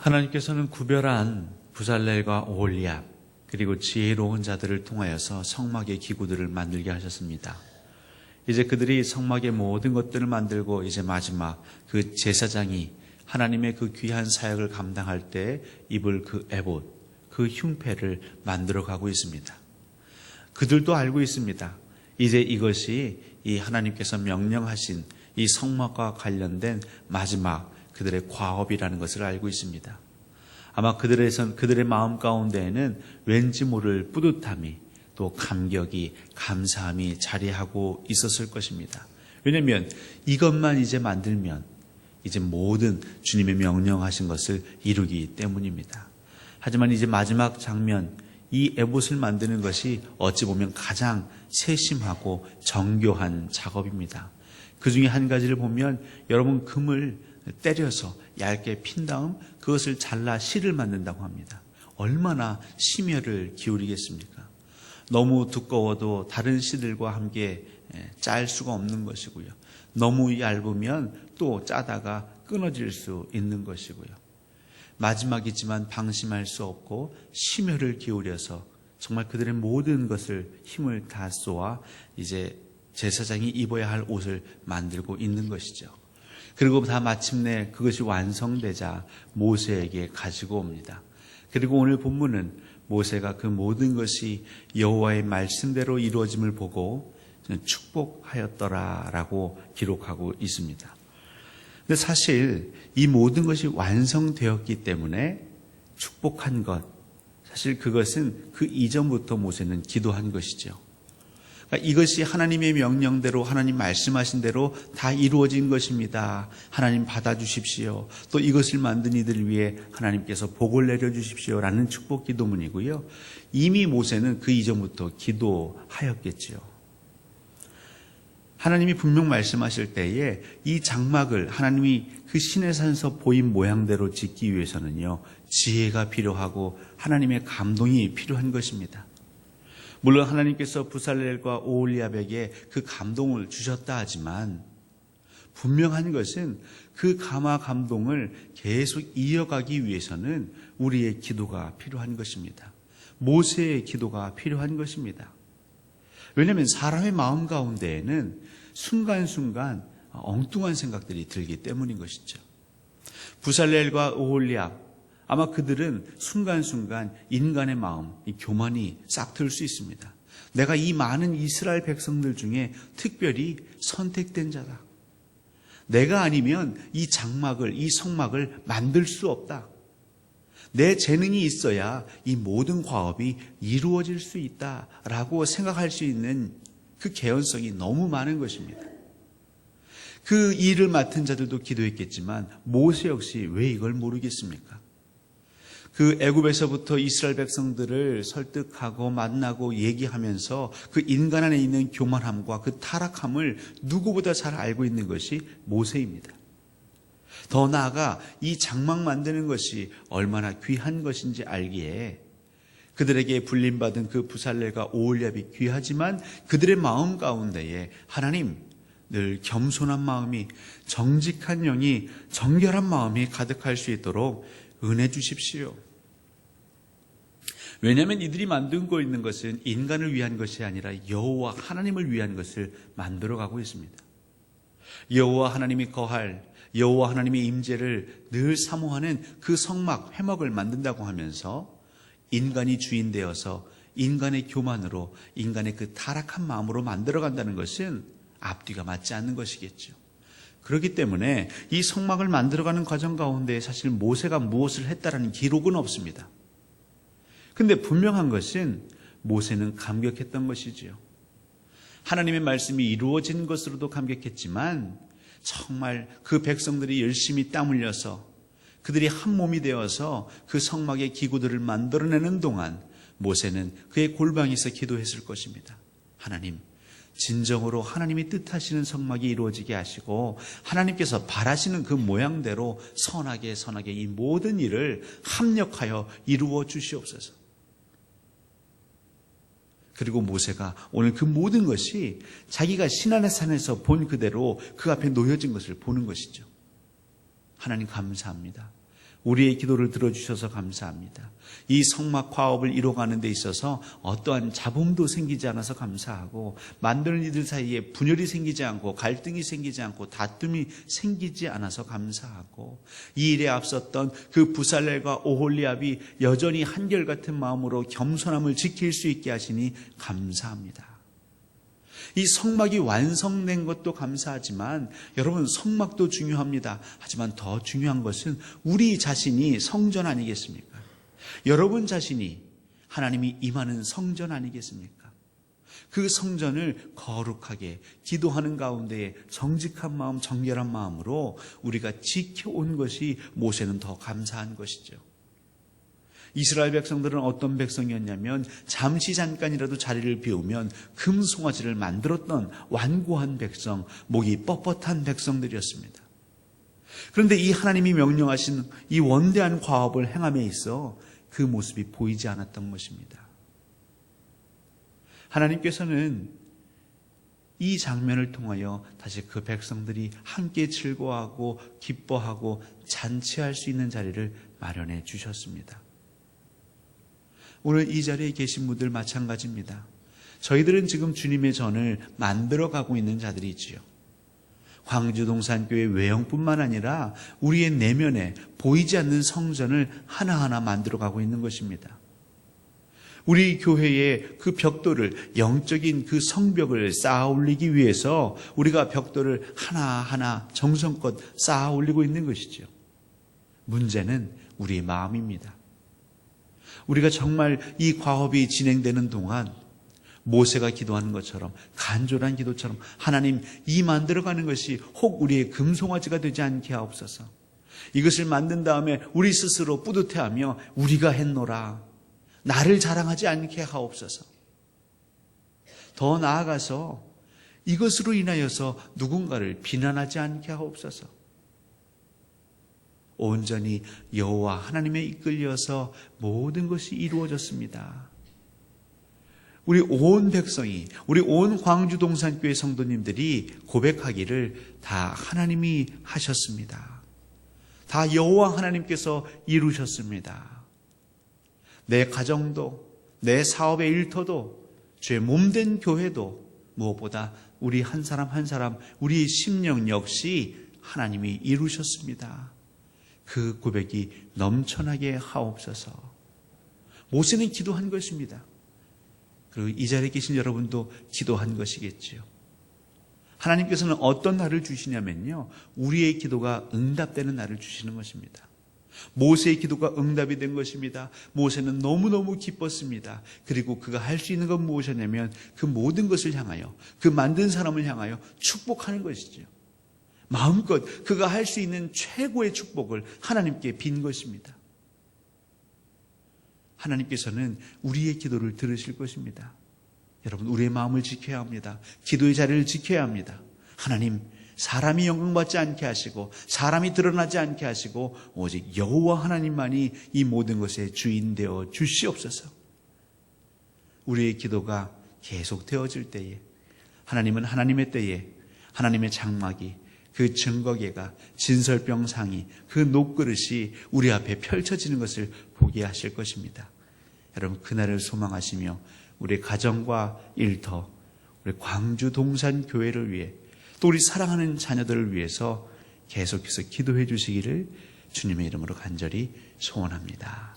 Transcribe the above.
하나님께서는 구별한 부살렐과 오홀리압 그리고 지혜로운 자들을 통하여서 성막의 기구들을 만들게 하셨습니다. 이제 그들이 성막의 모든 것들을 만들고 이제 마지막 그 제사장이 하나님의 그 귀한 사역을 감당할 때 입을 그 에봇, 그 흉패를 만들어 가고 있습니다. 그들도 알고 있습니다. 이제 이것이 이 하나님께서 명령하신 이 성막과 관련된 마지막 그들의 과업이라는 것을 알고 있습니다. 아마 그들의 그들의 마음 가운데에는 왠지 모를 뿌듯함이 또 감격이 감사함이 자리하고 있었을 것입니다. 왜냐하면 이것만 이제 만들면 이제 모든 주님의 명령하신 것을 이루기 때문입니다. 하지만 이제 마지막 장면 이 에봇을 만드는 것이 어찌 보면 가장 세심하고 정교한 작업입니다. 그 중에 한 가지를 보면 여러분 금을 때려서 얇게 핀 다음 그것을 잘라 실을 만든다고 합니다. 얼마나 심혈을 기울이겠습니까? 너무 두꺼워도 다른 실들과 함께 짤 수가 없는 것이고요. 너무 얇으면 또 짜다가 끊어질 수 있는 것이고요. 마지막이지만 방심할 수 없고 심혈을 기울여서 정말 그들의 모든 것을 힘을 다 쏘아 이제 제사장이 입어야 할 옷을 만들고 있는 것이죠. 그리고 다 마침내 그것이 완성되자 모세에게 가지고 옵니다. 그리고 오늘 본문은 모세가 그 모든 것이 여호와의 말씀대로 이루어짐을 보고 축복하였더라라고 기록하고 있습니다. 근데 사실 이 모든 것이 완성되었기 때문에 축복한 것, 사실 그것은 그 이전부터 모세는 기도한 것이죠. 그러니까 이것이 하나님의 명령대로 하나님 말씀하신 대로 다 이루어진 것입니다. 하나님 받아주십시오. 또 이것을 만든 이들을 위해 하나님께서 복을 내려주십시오 라는 축복 기도문이고요. 이미 모세는 그 이전부터 기도하였겠지요. 하나님이 분명 말씀하실 때에 이 장막을 하나님이 그 신의 산서 보인 모양대로 짓기 위해서는요, 지혜가 필요하고 하나님의 감동이 필요한 것입니다. 물론 하나님께서 부살렐과 오올리압에게 그 감동을 주셨다 하지만 분명한 것은 그 감화 감동을 계속 이어가기 위해서는 우리의 기도가 필요한 것입니다. 모세의 기도가 필요한 것입니다. 왜냐하면 사람의 마음 가운데에는 순간순간 엉뚱한 생각들이 들기 때문인 것이죠. 부살렐과 오홀리압 아마 그들은 순간순간 인간의 마음, 이 교만이 싹들수 있습니다. 내가 이 많은 이스라엘 백성들 중에 특별히 선택된 자다. 내가 아니면 이 장막을, 이 성막을 만들 수 없다. 내 재능이 있어야 이 모든 과업이 이루어질 수 있다라고 생각할 수 있는 그 개연성이 너무 많은 것입니다. 그 일을 맡은 자들도 기도했겠지만 모세 역시 왜 이걸 모르겠습니까? 그 애굽에서부터 이스라엘 백성들을 설득하고 만나고 얘기하면서 그 인간 안에 있는 교만함과 그 타락함을 누구보다 잘 알고 있는 것이 모세입니다. 더 나아가 이 장막 만드는 것이 얼마나 귀한 것인지 알기에 그들에게 불림받은 그 부살레가 오올리압이 귀하지만 그들의 마음 가운데에 하나님 늘 겸손한 마음이 정직한 영이 정결한 마음이 가득할 수 있도록 은혜 주십시오. 왜냐하면 이들이 만들고 있는 것은 인간을 위한 것이 아니라 여호와 하나님을 위한 것을 만들어가고 있습니다. 여호와 하나님이 거할 여호와 하나님의 임재를 늘 사모하는 그 성막 회막을 만든다고 하면서 인간이 주인 되어서 인간의 교만으로 인간의 그 타락한 마음으로 만들어간다는 것은 앞뒤가 맞지 않는 것이겠죠. 그렇기 때문에 이 성막을 만들어가는 과정 가운데 사실 모세가 무엇을 했다라는 기록은 없습니다. 근데 분명한 것은 모세는 감격했던 것이지요. 하나님의 말씀이 이루어진 것으로도 감격했지만 정말 그 백성들이 열심히 땀 흘려서 그들이 한 몸이 되어서 그 성막의 기구들을 만들어내는 동안 모세는 그의 골방에서 기도했을 것입니다. 하나님, 진정으로 하나님이 뜻하시는 성막이 이루어지게 하시고 하나님께서 바라시는 그 모양대로 선하게 선하게 이 모든 일을 합력하여 이루어 주시옵소서. 그리고 모세가 오늘 그 모든 것이 자기가 신안의 산에서 본 그대로 그 앞에 놓여진 것을 보는 것이죠. 하나님 감사합니다. 우리의 기도를 들어주셔서 감사합니다. 이 성막 화업을 이뤄가는 데 있어서 어떠한 잡음도 생기지 않아서 감사하고 만드는 이들 사이에 분열이 생기지 않고 갈등이 생기지 않고 다툼이 생기지 않아서 감사하고 이 일에 앞섰던 그 부살렐과 오홀리압이 여전히 한결같은 마음으로 겸손함을 지킬 수 있게 하시니 감사합니다. 이 성막이 완성된 것도 감사하지만 여러분 성막도 중요합니다. 하지만 더 중요한 것은 우리 자신이 성전 아니겠습니까? 여러분 자신이 하나님이 임하는 성전 아니겠습니까? 그 성전을 거룩하게 기도하는 가운데 정직한 마음, 정결한 마음으로 우리가 지켜온 것이 모세는 더 감사한 것이죠. 이스라엘 백성들은 어떤 백성이었냐면 잠시 잠깐이라도 자리를 비우면 금송아지를 만들었던 완고한 백성, 목이 뻣뻣한 백성들이었습니다. 그런데 이 하나님이 명령하신 이 원대한 과업을 행함에 있어 그 모습이 보이지 않았던 것입니다. 하나님께서는 이 장면을 통하여 다시 그 백성들이 함께 즐거워하고 기뻐하고 잔치할 수 있는 자리를 마련해 주셨습니다. 오늘 이 자리에 계신 분들 마찬가지입니다. 저희들은 지금 주님의 전을 만들어 가고 있는 자들이지요. 광주동산교회 외형뿐만 아니라 우리의 내면에 보이지 않는 성전을 하나하나 만들어 가고 있는 것입니다. 우리 교회의 그 벽돌을 영적인 그 성벽을 쌓아 올리기 위해서 우리가 벽돌을 하나하나 정성껏 쌓아 올리고 있는 것이죠. 문제는 우리의 마음입니다. 우리가 정말 이 과업이 진행되는 동안 모세가 기도하는 것처럼 간절한 기도처럼 하나님 이 만들어가는 것이 혹 우리의 금송아지가 되지 않게 하옵소서. 이것을 만든 다음에 우리 스스로 뿌듯해하며 우리가 했노라. 나를 자랑하지 않게 하옵소서. 더 나아가서 이것으로 인하여서 누군가를 비난하지 않게 하옵소서. 온전히 여호와 하나님에 이끌려서 모든 것이 이루어졌습니다. 우리 온 백성이, 우리 온 광주 동산교회 성도님들이 고백하기를 다 하나님이 하셨습니다. 다 여호와 하나님께서 이루셨습니다. 내 가정도, 내 사업의 일터도, 죄 몸된 교회도 무엇보다 우리 한 사람 한 사람, 우리 심령 역시 하나님이 이루셨습니다. 그 고백이 넘쳐나게 하옵소서. 모세는 기도한 것입니다. 그리고 이 자리에 계신 여러분도 기도한 것이겠지요. 하나님께서는 어떤 날을 주시냐면요. 우리의 기도가 응답되는 날을 주시는 것입니다. 모세의 기도가 응답이 된 것입니다. 모세는 너무너무 기뻤습니다. 그리고 그가 할 수 있는 건 무엇이냐면 그 모든 것을 향하여 그 만든 사람을 향하여 축복하는 것이죠. 마음껏 그가 할 수 있는 최고의 축복을 하나님께 빈 것입니다. 하나님께서는 우리의 기도를 들으실 것입니다. 여러분, 우리의 마음을 지켜야 합니다. 기도의 자리를 지켜야 합니다. 하나님, 사람이 영광받지 않게 하시고 사람이 드러나지 않게 하시고 오직 여호와 하나님만이 이 모든 것의 주인 되어 주시옵소서. 우리의 기도가 계속 되어질 때에 하나님은 하나님의 때에 하나님의 장막이 그 증거계가 진설병상이 그 녹그릇이 우리 앞에 펼쳐지는 것을 보게 하실 것입니다. 여러분 그날을 소망하시며 우리 가정과 일터 우리 광주 동산 교회를 위해 또 우리 사랑하는 자녀들을 위해서 계속해서 기도해 주시기를 주님의 이름으로 간절히 소원합니다.